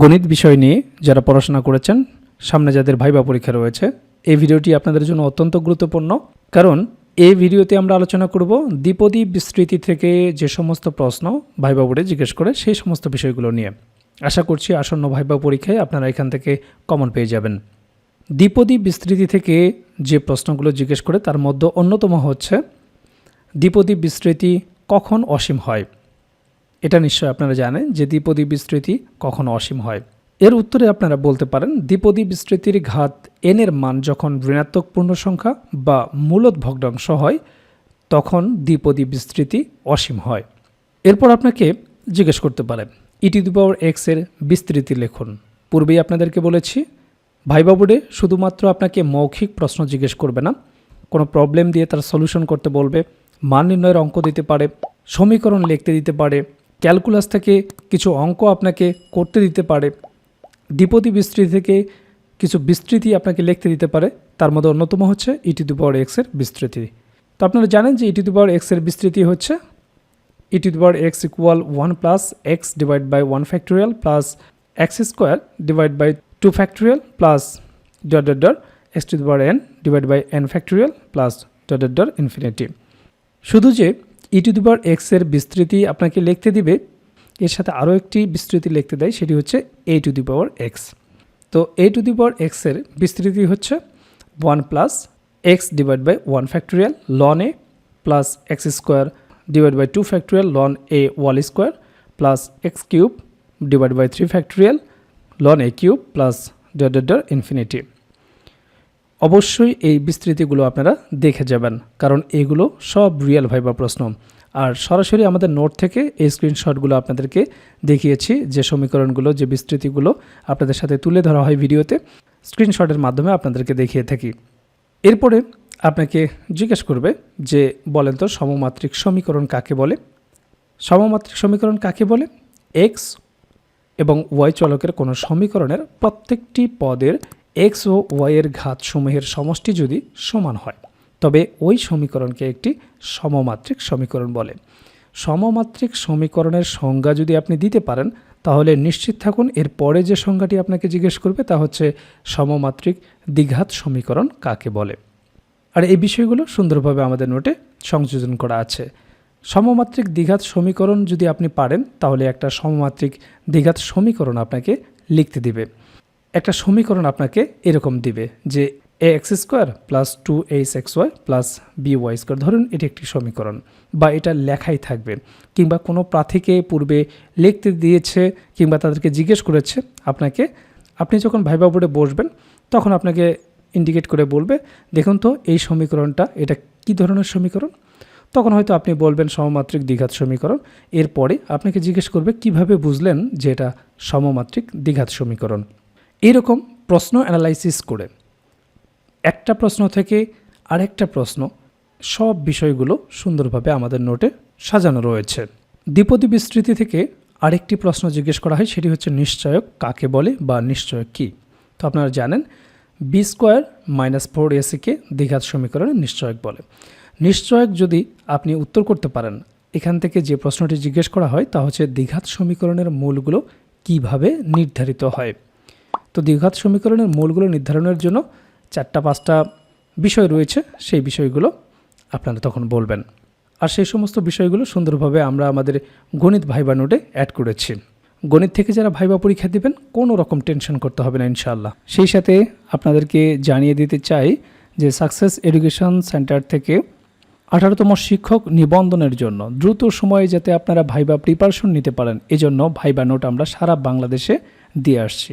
গণিত বিষয় নিয়ে যারা পড়াশোনা করেছেন, সামনে যাদের ভাইবা পরীক্ষা রয়েছে, এই ভিডিওটি আপনাদের জন্য অত্যন্ত গুরুত্বপূর্ণ। কারণ এই ভিডিওতে আমরা আলোচনা করব দ্বিপদী বিস্তৃতি থেকে যে সমস্ত প্রশ্ন ভাইবা বোর্ডে জিজ্ঞেস করে সেই সমস্ত বিষয়গুলো নিয়ে। আশা করছি আসন্ন ভাইবা পরীক্ষায় আপনারা এখান থেকে কমন পেয়ে যাবেন। দ্বিপদী বিস্তৃতি থেকে যে প্রশ্নগুলো জিজ্ঞেস করে, তার মধ্যে অন্যতম হচ্ছে, দ্বিপদী বিস্তৃতি কখন অসীম হয়? এটা নিশ্চয় আপনারা জানেন যে দ্বিপদী বিস্তৃতি কখন অসীম হয়। এর উত্তরে আপনারা বলতে পারেন, দ্বিপদী বিস্তৃতির ঘাত এন এর মান যখন ঋণাত্মক পূর্ণ সংখ্যা বা মূলত ভগ্নাংশ হয়, তখন দ্বিপদী বিস্তৃতি অসীম হয়। এরপর আপনাকে জিজ্ঞেস করতে পারেন ইটি টু পাওয়ার এক্সের বিস্তৃতি লেখুন। পূর্বেই আপনাদেরকে বলেছি ভাইবা বোর্ডে শুধুমাত্র আপনাকে মৌখিক প্রশ্ন জিজ্ঞেস করবে না, কোনো প্রবলেম দিয়ে তার সলিউশন করতে বলবে, মান নির্ণয়ের অঙ্ক দিতে পারে, সমীকরণ লিখতে দিতে পারে ক্যালকুলাস থেকে কিছু অঙ্ক আপনাকে করতে দিতে পারে। দ্বিপদী বিস্তৃতি থেকে কিছু বিস্তৃতি আপনাকে লিখতে দিতে পারে। তার মধ্যে অন্যতম হচ্ছে ইটি টু পাওয়ার এক্সের বিস্তৃতি। তো আপনারা জানেন যে ইটি টু পাওয়ার এক্সের বিস্তৃতি হচ্ছে e to power x equal one plus x divide by one factorial plus x square divide by two factorial plus dot dot dot x to the power n divide by n factorial plus dot dot dot infinity শুধু যে ই to the এক্সের বিস্তৃতি আপনাকে লিখতে দিবে। এর সাথে আরও একটি বিস্তৃতি লিখতে দেয়, সেটি হচ্ছে এ টু দি পাওয়ার এক্স তো এ টু দি পাওয়ার এক্সের বিস্তৃতি হচ্ছে one plus x divide by one factorial ln a plus x square divided by 2 factorial ln a whole square plus x cube divided by 3 factorial ln a cube plus dot dot infinity অবশ্যই এই বিস্তৃতিগুলো আপনারা দেখে যাবেন, কারণ এগুলো সব real viva প্রশ্ন। আর সরাসরি আমাদের নোট থেকে এই স্ক্রিনশটগুলো আপনাদেরকে দেখিয়েছি, যে সমীকরণগুলো, যে বিস্তৃতিগুলো আপনাদের সাথে তুলে ধরা হয় ভিডিওতে স্ক্রিনশটের মাধ্যমে আপনাদেরকে দেখিয়ে থাকি। এরপরে আপনাকে জিজ্ঞেস করবে যে, বলেন তো সমমাত্রিক সমীকরণ কাকে বলে? সমমাত্রিক সমীকরণ কাকে বলে? এক্স এবং ওয়াই চলকের কোনো সমীকরণের প্রত্যেকটি পদের এক্স ও ওয়াইয়ের ঘাতসমূহের সমষ্টি যদি সমান হয়, তবে ওই সমীকরণকে একটি সমমাত্রিক সমীকরণ বলে। সমমাত্রিক সমীকরণের সংজ্ঞা যদি আপনি দিতে পারেন, তাহলে নিশ্চিত থাকুন এর পরে যে সংজ্ঞাটি আপনাকে জিজ্ঞেস করবে তা হচ্ছে সমমাত্রিক দ্বিঘাত সমীকরণ কাকে বলে। আর এই বিষয়গুলো সুন্দরভাবে আমাদের নোটে সংযোজন করা আছে। সমমাত্রিক দ্বিঘাত সমীকরণ যদি আপনি পারেন, তাহলে একটা সমমাত্রিক দ্বিঘাত সমীকরণ আপনাকে লিখতে দিবে। একটা সমীকরণ আপনাকে এরকম দিবে যে a x square plus two h x y plus b y square ধরুন এটি একটি সমীকরণ বা এটা লেখাই থাকবে কিংবা কোনো প্রার্থীকে পূর্বে লিখতে দিয়েছে কিংবা তাদেরকে জিজ্ঞেস করেছে আপনাকে, আপনি যখন ভাইবা বোর্ডে বসবেন তখন আপনাকে ইন্ডিকেট করে বলবে, দেখুন তো এই সমীকরণটা, এটা কি ধরনের সমীকরণ? তখন হয়তো আপনি বলবেন সমমাত্রিক দ্বিঘাত সমীকরণ। এরপরে আপনাকে জিজ্ঞেস করবে, কীভাবে বুঝলেন যে এটা সমমাত্রিক দ্বিঘাত সমীকরণ? এরকম প্রশ্ন অ্যানালাইসিস করে। একটা প্রশ্ন থেকে আরেকটা প্রশ্ন, সব বিষয়গুলো সুন্দরভাবে আমাদের নোটে সাজানো রয়েছে। দ্বিপদী বিস্তৃতি থেকে আরেকটি প্রশ্ন জিজ্ঞেস করা হয়, সেটি হচ্ছে নিশ্চয়ক কাকে বলে বা নিশ্চয়ক কী? তো আপনারা জানেন বি স্কোয়ার মাইনাস ফোর এসিকে দীঘাত সমীকরণে নিশ্চয়ক বলে। নিশ্চয়ক যদি আপনি উত্তর করতে পারেন, এখান থেকে যে প্রশ্নটি জিজ্ঞেস করা হয়, তা হচ্ছে দ্বিঘাত সমীকরণের মূলগুলো কীভাবে নির্ধারিত হয়? তো দ্বিঘাত সমীকরণের মূলগুলো নির্ধারণের জন্য চারটা, পাঁচটা বিষয় রয়েছে, সেই বিষয়গুলো আপনারা তখন বলবেন। আর সেই সমস্ত বিষয়গুলো সুন্দরভাবে আমরা আমাদের গণিত ভাইবা নোটে অ্যাড করেছি। গণিত থেকে যারা ভাইবা পরীক্ষা দেবেন, কোনো রকম টেনশন করতে হবে না, ইনশাআল্লাহ। সেই সাথে আপনাদেরকে জানিয়ে দিতে চাই যে সাকসেস এডুকেশন সেন্টার থেকে আঠারোতম শিক্ষক নিবন্ধনের জন্য দ্রুত সময়ে যাতে আপনারা ভাইবা প্রিপারেশন নিতে পারেন, এজন্য ভাইবা নোট আমরা সারা বাংলাদেশে দিয়ে আসছি।